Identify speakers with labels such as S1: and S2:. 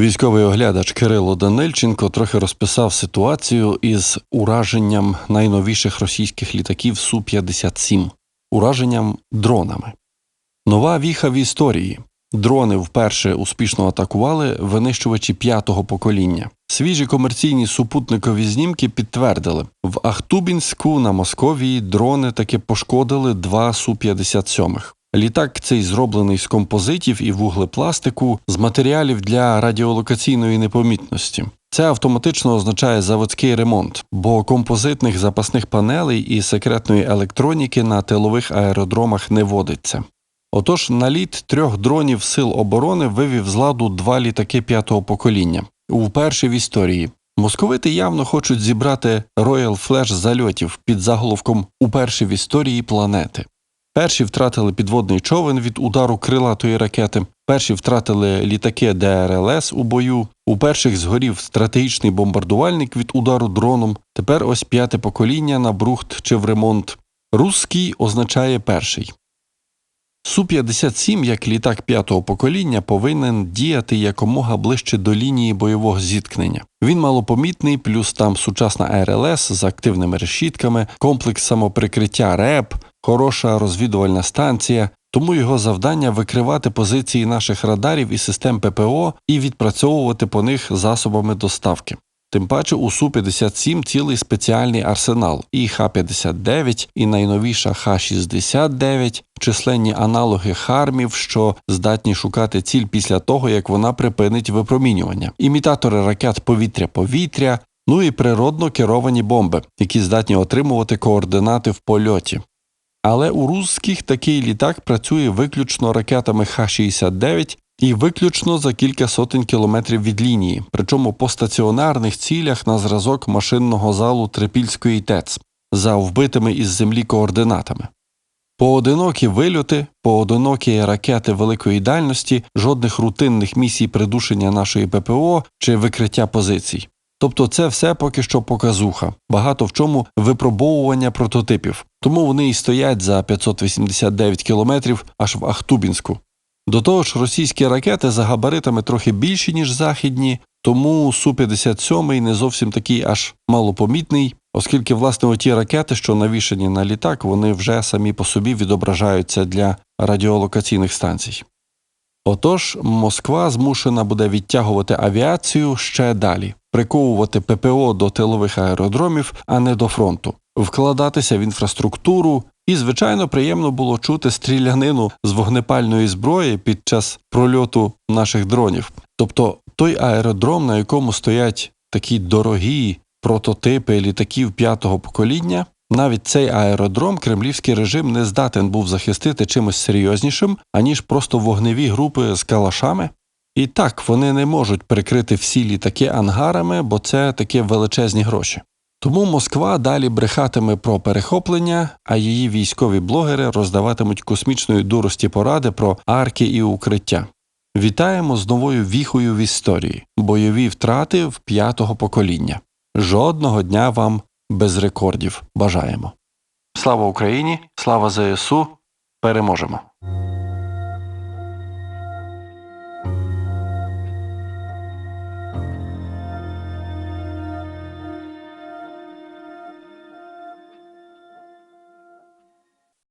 S1: Військовий оглядач Кирило Данильченко трохи розписав ситуацію із ураженням найновіших російських літаків Су-57, ураженням дронами. Нова віха в історії. Дрони вперше успішно атакували винищувачі п'ятого покоління. Свіжі комерційні супутникові знімки підтвердили, в Ахтубінську на Московії дрони таки пошкодили два Су-57. Літак цей зроблений з композитів і вуглепластику з матеріалів для радіолокаційної непомітності. Це автоматично означає заводський ремонт, бо композитних запасних панелей і секретної електроніки на тилових аеродромах не водиться. Отож, наліт трьох дронів сил оборони вивів з ладу два літаки п'ятого покоління. Вперше в історії. Московити явно хочуть зібрати Royal Flash зальотів під заголовком Уперше в історії планети. Перші втратили підводний човен від удару крилатої ракети, перші втратили літаки ДРЛС у бою, у перших згорів стратегічний бомбардувальник від удару дроном. Тепер ось п'яте покоління на брухт чи в ремонт. Русський означає перший. Су-57, як літак п'ятого покоління, повинен діяти якомога ближче до лінії бойового зіткнення. Він малопомітний, плюс там сучасна РЛС з активними решітками, комплекс самоприкриття РЕП, хороша розвідувальна станція. Тому його завдання викривати позиції наших радарів і систем ППО і відпрацьовувати по них засобами доставки. Тим паче у Су-57 цілий спеціальний арсенал і Х-59, і найновіша Х-69, численні аналоги хармів, що здатні шукати ціль після того, як вона припинить випромінювання, імітатори ракет повітря-повітря, ну і природно керовані бомби, які здатні отримувати координати в польоті. Але у русських такий літак працює виключно ракетами Х-69 і виключно за кілька сотень кілометрів від лінії, причому по стаціонарних цілях на зразок машинного залу Трипільської ТЕЦ за вбитими із землі координатами. Поодинокі вильоти, поодинокі ракети великої дальності, жодних рутинних місій придушення нашої ППО чи викриття позицій. Тобто це все поки що показуха, багато в чому випробовування прототипів, тому вони і стоять за 589 кілометрів аж в Ахтубінську. До того ж, російські ракети за габаритами трохи більші, ніж західні, тому Су-57 не зовсім такий аж малопомітний, оскільки, власне, оті ракети, що навішані на літак, вони вже самі по собі відображаються для радіолокаційних станцій. Отож, Москва змушена буде відтягувати авіацію ще далі, приковувати ППО до тилових аеродромів, а не до фронту, вкладатися в інфраструктуру, і, звичайно, приємно було чути стрілянину з вогнепальної зброї під час прольоту наших дронів. Тобто той аеродром, на якому стоять такі дорогі прототипи літаків п'ятого покоління, навіть цей аеродром кремлівський режим не здатен був захистити чимось серйознішим, аніж просто вогневі групи з калашами. І так вони не можуть прикрити всі літаки ангарами, бо це такі величезні гроші. Тому Москва далі брехатиме про перехоплення, а її військові блогери роздаватимуть космічної дурості поради про арки і укриття. Вітаємо з новою віхою в історії, бойові втрати в п'ятого покоління. Жодного дня вам без рекордів бажаємо. Слава Україні! Слава ЗСУ! Переможемо!